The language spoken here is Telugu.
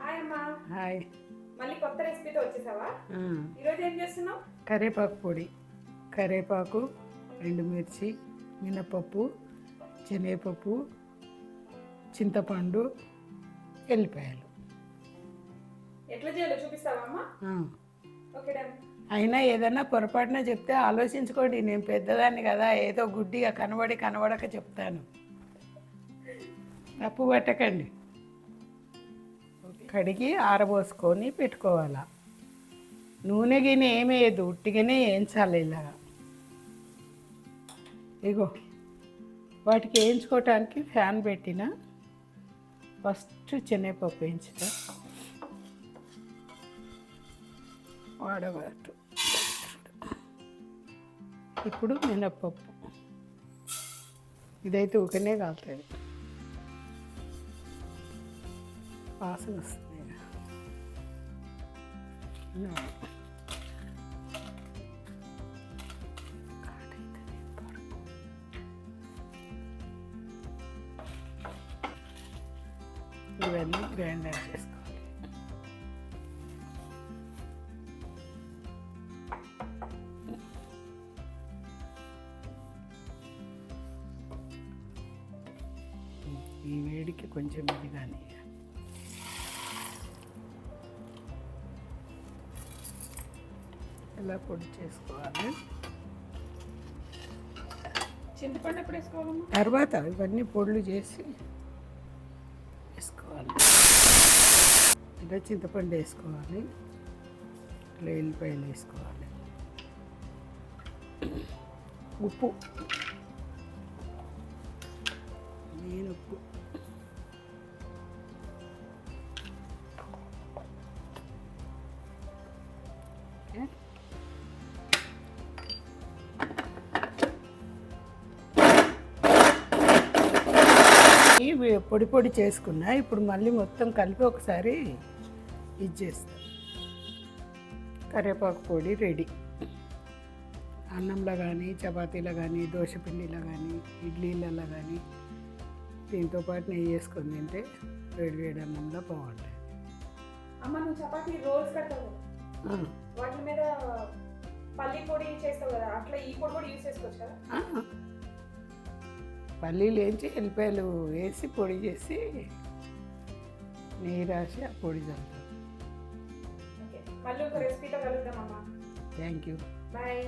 హాయ్ మళ్ళీ కొత్త రెసిపీతో వచ్చేసావా? ఈరోజు ఏం చేస్తున్నావు? కరివేపాకు పొడి. కరివేపాకు ఎండుమిర్చి మినపప్పు శనగపప్పు చింతపండు ఎల్లిపాయలు. ఎట్లా చేయాలో అయినా ఏదన్నా పొరపాటున చెప్తే ఆలోచించుకోండి. నేను పెద్దదాన్ని కదా. ఏదో గుడ్డిగా కనబడి కనబడక చెప్తాను. తప్పు పట్టకండి. కడిగి ఆరబోసుకొని పెట్టుకోవాలి. నూనె గిన్నె ఏమేయదు ఉట్టిగానే వేయించాలి ఇలాగా ఇగో వాటికి వేయించుకోవటానికి ఫ్యాన్ పెట్టిన ఫస్ట్ శనగపప్పు వేయించుతా. వాడబాటు ఇప్పుడు మినప్పప్పు. ఇదైతే ఊకనే కాలుతుంది వాసన వస్తుంది నూనె. ఇవన్నీ గ్రైండర్ చేసుకోవాలి ఈ వేడికి కొంచెం ఇది కానీ ఇలా పొడి చేసుకోవాలి. చింతపండు ఎప్పుడు వేసుకోవాలమ్మా? తర్వాత ఇవన్నీ పొడులు చేసి వేసుకోవాలి. ఇలా చింతపండు వేసుకోవాలి. ఇలా ఎల్లిపాయలు వేసుకోవాలి. ఉప్పు. నేను ఉప్పు. ఓకే? పొడి పొడి చేసుకున్నా ఇప్పుడు మళ్ళీ మొత్తం కలిపి ఒకసారి ఇది చేస్తా. కరివేపాకు పొడి రెడీ. అన్నంలో కానీ చపాతీలో కానీ దోశ పిండిలో కానీ ఇడ్లీలలో కానీ దీంతో పాటు నెయ్యి వేసుకొని తింటే వేడి వేడి అన్నంలో బాగుంటాయి అమ్మ నువ్వు చపాతీ రోల్స్ కడతావు వాటి మీద పల్లి పొడి చేస్తావు కదా అట్లా ఈ పొడి కూడా యూస్ చేసుకోవచ్చు కదా. పల్లీలు వేయించి ఎల్లిపాయలు వేసి పొడి చేసి నెయ్యి రాసి ఆ పొడి చల్లుతాం. Thank you bye